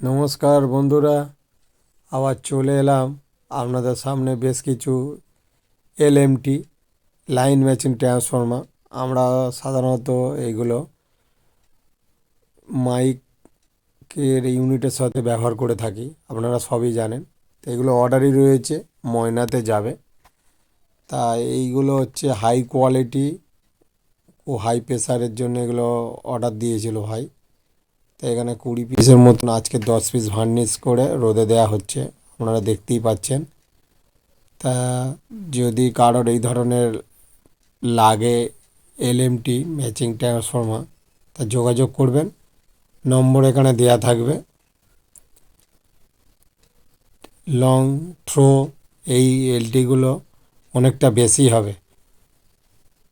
নমস্কার বন্ধুরা, আবার চলে এলাম আপনাদের সামনে বেশ কিছু এলএমটি লাইন ম্যাচিং ট্রান্সফর্মার আমরা সাধারণত এইগুলো মাইকের ইউনিটের সাথে ব্যবহার করে থাকি, আপনারা সবই জানেন। তো এগুলো অর্ডারই রয়েছে, ময়নাতে যাবে। তা এইগুলো হচ্ছে হাই কোয়ালিটি ও হাই প্রেসারের জন্য এগুলো অর্ডার দিয়েছিল ভাই। তো এখানে কুড়ি পিসের মতন আজকে দশ পিস ভার্নিশ করে রোদে দেওয়া হচ্ছে, আপনারা দেখতেই পাচ্ছেন। তা যদি কারোর এই ধরনের লাগে এলএমটি ম্যাচিং ট্রান্সফর্মার তা যোগাযোগ করবেন। নম্বর এখানে দেয়া থাকবে। লং থ্রো এই এলটিগুলো অনেকটা বেশি হবে।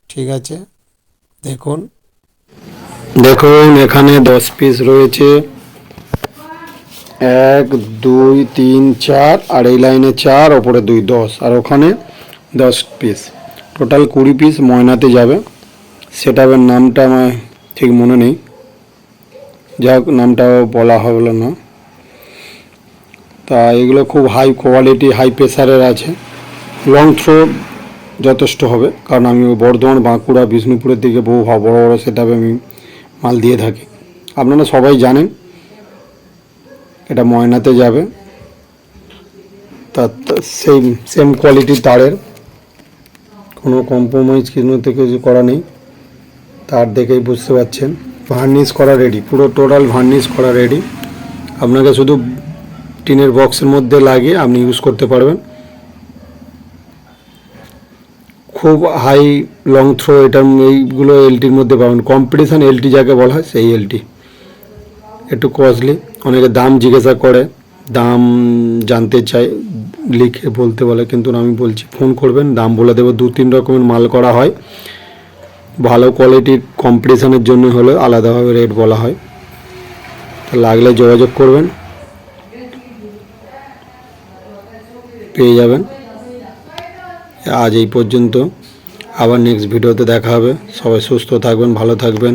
ঠিক আছে? দেখুন। দেখুন, এখানে দশ পিস রয়েছে। এক, দুই, তিন, চার, আর এই লাইনে চার, ওপরে দুই, দশ, আর ওখানে দশ পিস টোটাল কুড়ি পিস ময়নাতে যাবে। সেটাবের নামটা আমার ঠিক মনে নেই। যাই হোক নামটাও বলা হলো না। তা এগুলো খুব হাই কোয়ালিটি হাই প্রেসারের আছে। লং থ্রো যথেষ্ট হবে, কারণ আমি বর্ধমান, বাঁকুড়া, বিষ্ণুপুরের দিকে বহু বড় বড় সেটাবে আমি মাল দিয়ে থাকি। আপনারা সবাই জানেন, এটা ময়নাতে যাবে। তার সেম সেম কোয়ালিটির তারের। কোনো কম্প্রোমাইজ কিছু কিছু করা নেই। তার দেখেই বুঝতে পারছেন। ভার্নিশ করা রেডি পুরো টোটাল ভার্নিশ করা রেডি আপনাকে শুধু টিনের বক্সের মধ্যে লাগিয়ে আপনি ইউজ করতে পারবেন। খুব হাই লং থ্রো এটা এইগুলো এলটির মধ্যে পাবেন। কম্পিটিশান এলটি যাকে বলা হয়, সেই এলটি একটু কস্টলি অনেকে দাম জিজ্ঞাসা করে, দাম জানতে চায়, লিখে বলতে বলে, কিন্তু আমি বলছি ফোন করবেন, দাম বলে দেবো, দু, তিন রকমের মাল করা হয়। ভালো কোয়ালিটির কম্পিটিশানের জন্য হলে আলাদাভাবে রেট বলা হয়। তা লাগলে যোগাযোগ করবেন। পেয়ে যাবেন। আজ এই পর্যন্ত। আবার নেক্সট ভিডিওতে দেখা হবে। সবাই সুস্থ থাকবেন ভালো থাকবেন।